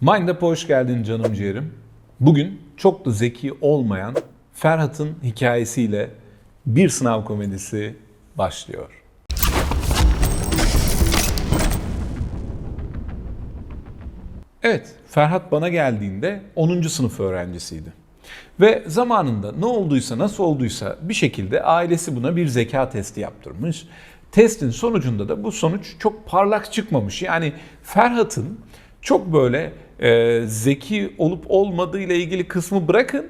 Mindup'a hoş geldin canım ciğerim. Bugün çok da zeki olmayan Ferhat'ın hikayesiyle bir sınav komedisi başlıyor. Evet, Ferhat bana geldiğinde 10. sınıf öğrencisiydi. Ve zamanında ne olduysa, nasıl olduysa bir şekilde ailesi buna bir zeka testi yaptırmış. Testin sonucunda da bu sonuç çok parlak çıkmamış. Yani Ferhat'ın çok böyle e, zeki olup olmadığı ile ilgili kısmı bırakın.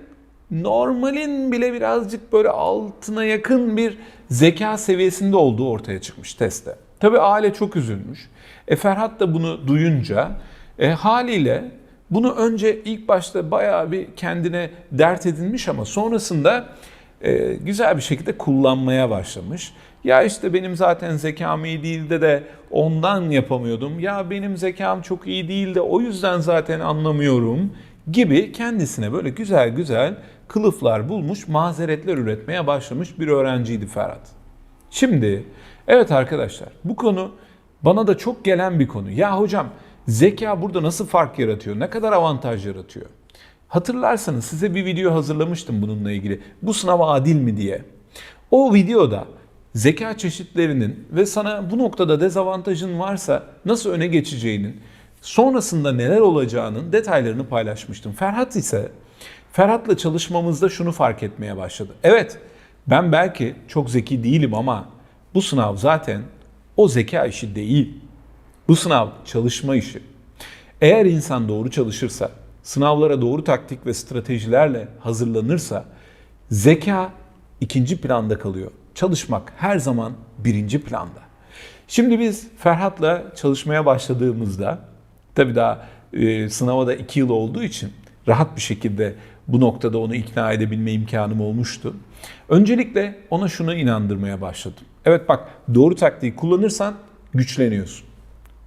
Normalin bile birazcık böyle altına yakın bir zeka seviyesinde olduğu ortaya çıkmış testte. Tabii aile çok üzülmüş. E Ferhat da bunu duyunca e, haliyle bunu önce ilk başta bayağı bir kendine dert edinmiş ama sonrasında e, güzel bir şekilde kullanmaya başlamış. Ya işte benim zaten zekam iyi değildi de ondan yapamıyordum. Ya benim zekam çok iyi değil de o yüzden zaten anlamıyorum gibi kendisine böyle güzel güzel kılıflar bulmuş, mazeretler üretmeye başlamış bir öğrenciydi Ferhat. Şimdi evet arkadaşlar bu konu bana da çok gelen bir konu. Ya hocam zeka burada nasıl fark yaratıyor? Ne kadar avantaj yaratıyor? Hatırlarsanız size bir video hazırlamıştım bununla ilgili. Bu sınav adil mi diye. O videoda zeka çeşitlerinin ve sana bu noktada dezavantajın varsa nasıl öne geçeceğinin, sonrasında neler olacağının detaylarını paylaşmıştım. Ferhat ise Ferhat'la çalışmamızda şunu fark etmeye başladı. Evet, ben belki çok zeki değilim ama bu sınav zaten o zeka işi değil. Bu sınav çalışma işi. Eğer insan doğru çalışırsa, sınavlara doğru taktik ve stratejilerle hazırlanırsa zeka ikinci planda kalıyor. Çalışmak her zaman birinci planda. Şimdi biz Ferhat'la çalışmaya başladığımızda tabii daha e, sınava da iki yıl olduğu için rahat bir şekilde bu noktada onu ikna edebilme imkanım olmuştu. Öncelikle ona şunu inandırmaya başladım. Evet bak doğru taktiği kullanırsan güçleniyorsun.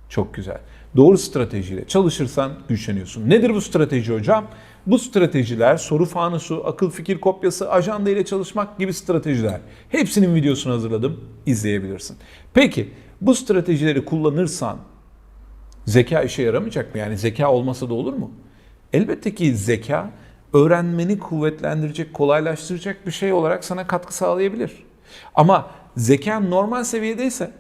Çok güzel. Doğru stratejiyle çalışırsan güçleniyorsun. Nedir bu strateji hocam? Bu stratejiler soru fanusu, akıl fikir kopyası, ajanda ile çalışmak gibi stratejiler. Hepsinin videosunu hazırladım. izleyebilirsin. Peki bu stratejileri kullanırsan zeka işe yaramayacak mı? Yani zeka olmasa da olur mu? Elbette ki zeka öğrenmeni kuvvetlendirecek, kolaylaştıracak bir şey olarak sana katkı sağlayabilir. Ama zekan normal seviyedeyse,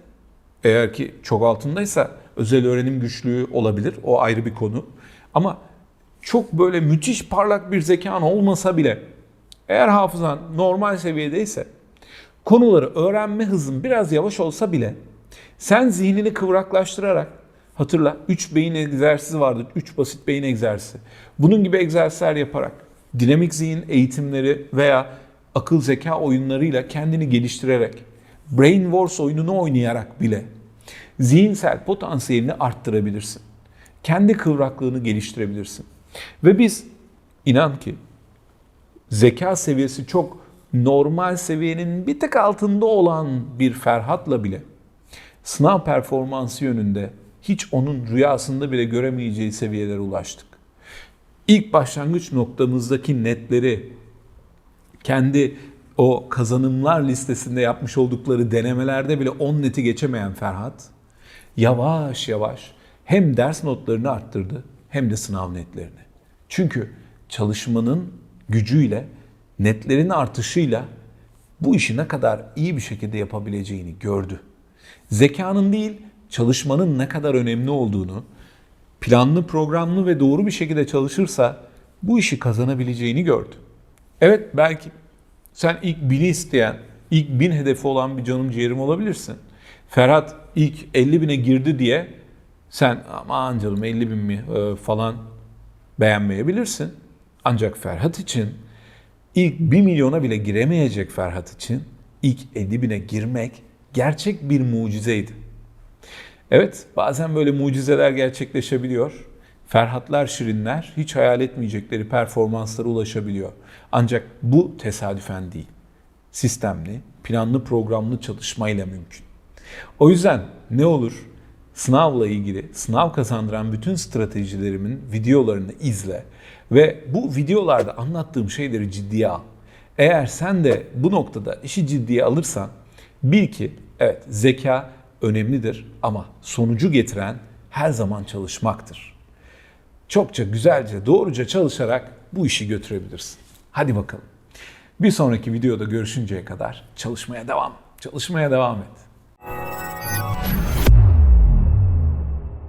eğer ki çok altındaysa özel öğrenim güçlüğü olabilir. O ayrı bir konu. Ama çok böyle müthiş parlak bir zekan olmasa bile eğer hafızan normal seviyedeyse konuları öğrenme hızın biraz yavaş olsa bile sen zihnini kıvraklaştırarak hatırla 3 beyin egzersizi vardır. 3 basit beyin egzersizi. Bunun gibi egzersizler yaparak dinamik zihin eğitimleri veya akıl zeka oyunlarıyla kendini geliştirerek Brain Wars oyununu oynayarak bile zihinsel potansiyelini arttırabilirsin. Kendi kıvraklığını geliştirebilirsin. Ve biz inan ki zeka seviyesi çok normal seviyenin bir tık altında olan bir Ferhat'la bile sınav performansı yönünde hiç onun rüyasında bile göremeyeceği seviyelere ulaştık. İlk başlangıç noktamızdaki netleri kendi o kazanımlar listesinde yapmış oldukları denemelerde bile 10 neti geçemeyen Ferhat yavaş yavaş hem ders notlarını arttırdı hem de sınav netlerini. Çünkü çalışmanın gücüyle, netlerin artışıyla bu işi ne kadar iyi bir şekilde yapabileceğini gördü. Zekanın değil, çalışmanın ne kadar önemli olduğunu, planlı, programlı ve doğru bir şekilde çalışırsa bu işi kazanabileceğini gördü. Evet belki sen ilk bini isteyen, ilk bin hedefi olan bir canım ciğerim olabilirsin. Ferhat ilk 50 bine girdi diye sen aman canım 50 bin mi e, falan beğenmeyebilirsin. Ancak Ferhat için ilk 1 milyona bile giremeyecek Ferhat için ilk 50 bine girmek gerçek bir mucizeydi. Evet bazen böyle mucizeler gerçekleşebiliyor. Ferhatlar, Şirinler hiç hayal etmeyecekleri performanslara ulaşabiliyor. Ancak bu tesadüfen değil. Sistemli, planlı, programlı çalışmayla mümkün. O yüzden ne olur sınavla ilgili sınav kazandıran bütün stratejilerimin videolarını izle ve bu videolarda anlattığım şeyleri ciddiye al. Eğer sen de bu noktada işi ciddiye alırsan bil ki evet zeka önemlidir ama sonucu getiren her zaman çalışmaktır. çokça, güzelce, doğruca çalışarak bu işi götürebilirsin. Hadi bakalım. Bir sonraki videoda görüşünceye kadar çalışmaya devam. Çalışmaya devam et.